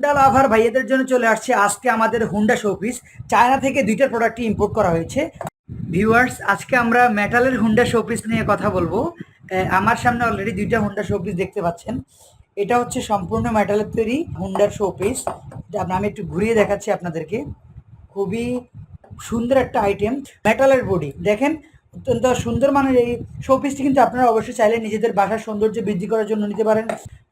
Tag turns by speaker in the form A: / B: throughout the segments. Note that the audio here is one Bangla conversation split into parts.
A: হুন্ডা লাভার ভাইয়াদের জন্য চলে আসছে আজকে আমাদের হুন্ডা শোপিস চায়না থেকে দুইটা প্রোডাক্টই ইম্পোর্ট করা হয়েছে। ভিউয়ার্স আজকে আমরা মেটালের হুন্ডা শোপিস নিয়ে কথা বলব। আমার সামনে অলরেডি দুইটা হুন্ডা শোপিস দেখতে পাচ্ছেন। এটা হচ্ছে সম্পূর্ণ মেটালের তৈরি হুন্ডার শোপিস আমি একটু ঘুরিয়ে দেখাচ্ছি আপনাদেরকে। খুবই সুন্দর একটা আইটেম মেটালের বডি দেখেন অত্যন্ত সুন্দর মানের এই শোপিসটি কিন্তু আপনারা অবশ্যই চাইলে নিজেদের বাসার সৌন্দর্য বৃদ্ধি করার জন্য নিতে পারেন।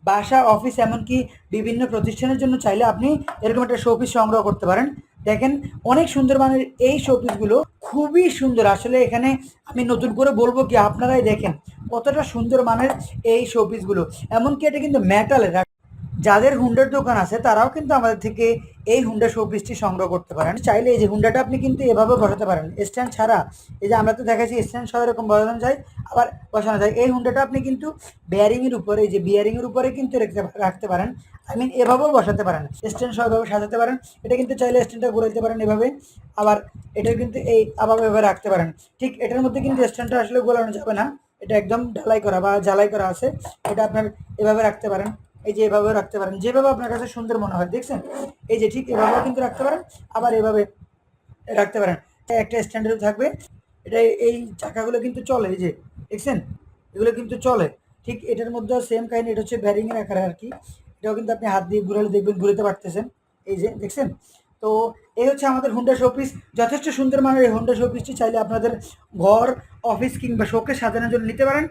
A: বাসা অফিস এমনকি বিভিন্ন প্রতিষ্ঠানের জন্য চাইলে আপনি এরকম একটা শোপিস সংগ্রহ করতে পারেন। দেখেন, অনেক সুন্দর মানের এই শোপিসগুলো খুবই সুন্দর। আসলে এখানে আমি নতুন করে বলব কি, আপনারাই দেখেন কতটা সুন্দর মানের এই শোপিসগুলো এমনকি এটা কিন্তু মেটালের যাদের হুন্ডার দোকান আছে, তারাও কিন্তু আমাদের থেকে এই হুন্ডা শোপিসটি সংগ্রহ করতে পারেন। চাইলে এই যে হুন্ডাটা আপনি কিন্তু এভাবে বসাতে পারেন। স্ট্যান্ড ছাড়া, এই যে আমরা তো দেখাচ্ছি, স্ট্যান্ড সহ এরকম বসানো যায়, আবার বসানো যায়। এই হুন্ডাটা আপনি কিন্তু বিয়ারিংয়ের উপরে, এই যে বিয়ারিংয়ের উপরে কিন্তু রেখে রাখতে পারেন। আই মিন এভাবেও বসাতে পারেন। স্ট্যান্ড সহ এভাবে সাজাতে পারেন। এটা কিন্তু চাইলে স্ট্যান্ডটা ঘুরাইতে পারেন এভাবে। আবার এটা কিন্তু এই আবার এভাবে রাখতে পারেন। ঠিক এটার মধ্যে কিন্তু স্ট্যান্ডটা আসলে গোলানো যাবে না। এটা একদম ঢালাই করা বা ঝালাই করা আছে। এটা আপনার এভাবে রাখতে পারেন। এই যে এভাবে রাখতে পারেন। যেভাবে আপনার কাছে সুন্দর মনে হয়, দেখছেন? এই যে ঠিক এভাবেও কিন্তু রাখতে পারেন, আবার এভাবে রাখতে পারেন। একটা স্ট্যান্ডার্ড থাকবে। এটা এই চাকাগুলো কিন্তু চলে, এই যে, দেখছেন? এগুলো কিন্তু চলে। ঠিক এটার মধ্যেও সেম কাহিনী এটা হচ্ছে ব্যারিংয়ের আকারে আর কি। এটাও কিন্তু আপনি হাত দিয়ে ঘুরালে দেখবেন, ঘুরতে পারতেছেন। এই যে, দেখছেন? তো এই হচ্ছে আমাদের হুন্ডা শোপিস যথেষ্ট সুন্দর মানের এই হুন্ডা শোপিসটি চাইলে আপনাদের ঘর অফিস কিংবা শোকে সাজানোর জন্য নিতে পারেন।